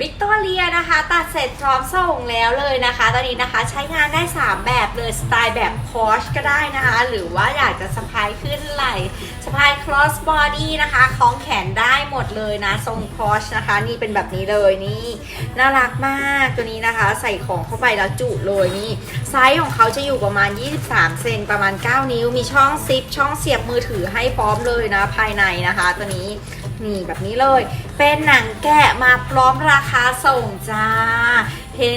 วิกตอเรียนะคะ ตัดเสร็จพร้อมส่งแล้วเลยนะคะ ตอนนี้นะคะใช้งานได้ 3 แบบเลย สไตล์แบบคอชก็ได้นะคะ หรือว่าอยากจะสะพายขึ้นไหล่สะพาย cross body นะคะคล้องแขนได้หมดเลยนะ ทรงคอชนะคะ นี่เป็นแบบนี้เลยนี่ น่ารักมากตัวนี้นะคะ ใส่ของเข้าไปแล้วจุเลยนี่ ไซส์ของเขาจะอยู่ประมาณ 23 เซนประมาณ 9 นิ้ว มีช่องซิปช่องเสียบมือถือให้พร้อมเลยนะ ภายในนะคะ ตัวนี้ นี่แบบนี้เลย เป็นหนังแกะมาพร้อมราคาส่งจ้า เห็น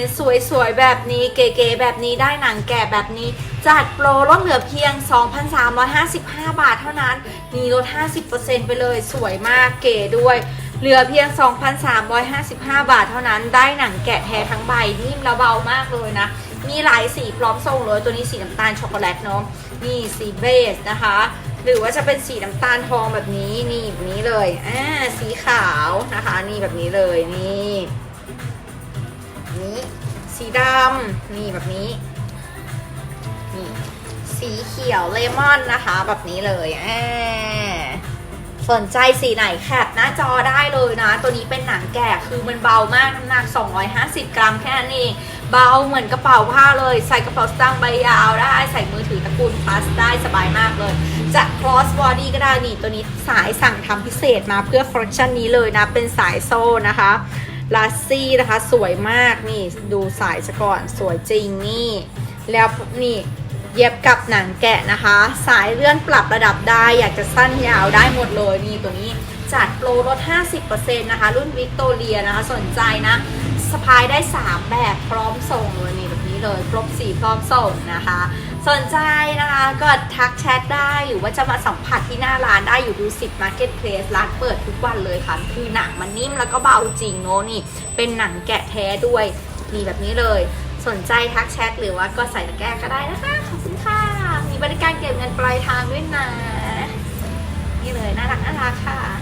สวยๆ แบบนี้เก๋ๆแบบนี้ได้หนังแกะแบบนี้ จัดโปรลดเหลือเพียง 2,355 บาทเท่านั้น มีลด 50%ไปเลย สวยมากเก๋ด้วย เหลือเพียง 2,355 บาทเท่านั้น ได้หนังแกะแท้ทั้งใบนิ่มและเบามากเลยนะ มีหลายสีพร้อมส่งเลย ตัวนี้สีน้ำตาลช็อกโกแลตเนาะ นี่สีเบสนะคะ หรือว่าจะเป็นสีน้ำตาลทองแบบนี้นี่แบบนี้เลยอ่าสีขาวนะคะ นี่แบบนี้เลยนี่นี้สีดำนี่แบบนี้นี่สีเขียวเลมอนนะคะ แบบนี้เลยอ่าสนใจสีไหนแคปหน้าจอได้เลยนะ ตัวนี้เป็นหนังแกะคือมันเบามากน้ำหนัก 250 กรัมแค่นั้นเอง เบาเหมือนกระเป๋าผ้าเลย ใส่กระเป๋าสตางค์ใบยาวได้ ใส่มือถือตระกูลพลาสได้สบายมากเลย จะ cross body ก็ได้นี่ตัวนี้สายสั่งทำพิเศษมาเพื่อคอลเลคชันนี้เลยนะ เป็นสายโซ่นะคะลาซี่นะคะ สวยมากนี่ดูสายซะก่อนสวยจริงนี่ แล้วนี่เย็บกับหนังแกะนะคะ สายเลื่อนปรับระดับได้อยากจะสั้นยาวได้หมดเลยนี่ตัวนี้จัดโปรลด 50%นะคะ รุ่นวิกตอเรียนะคะ สนใจนะสะพายได้ 3 แบบ พร้อมส่งนะคะ สนใจนะคะก็ทักแชทได้หรือว่าจะมาสัมผัสที่หน้าร้านได้อยู่ดูสิบมาร์เก็ตเพลสร้านเปิดทุกวันเลยค่ะ คือหนังมันนิ่มแล้วก็เบาจริงเนอะนี่ เป็นหนังแกะแท้ด้วยนี่แบบนี้เลย สนใจทักแชทหรือว่าก็ใส่ตะแกรงก็ได้นะคะขอบคุณค่ะมีบริการเก็บเงินปลายทางด้วยนะนี่เลยน่ารักน่ารักค่ะ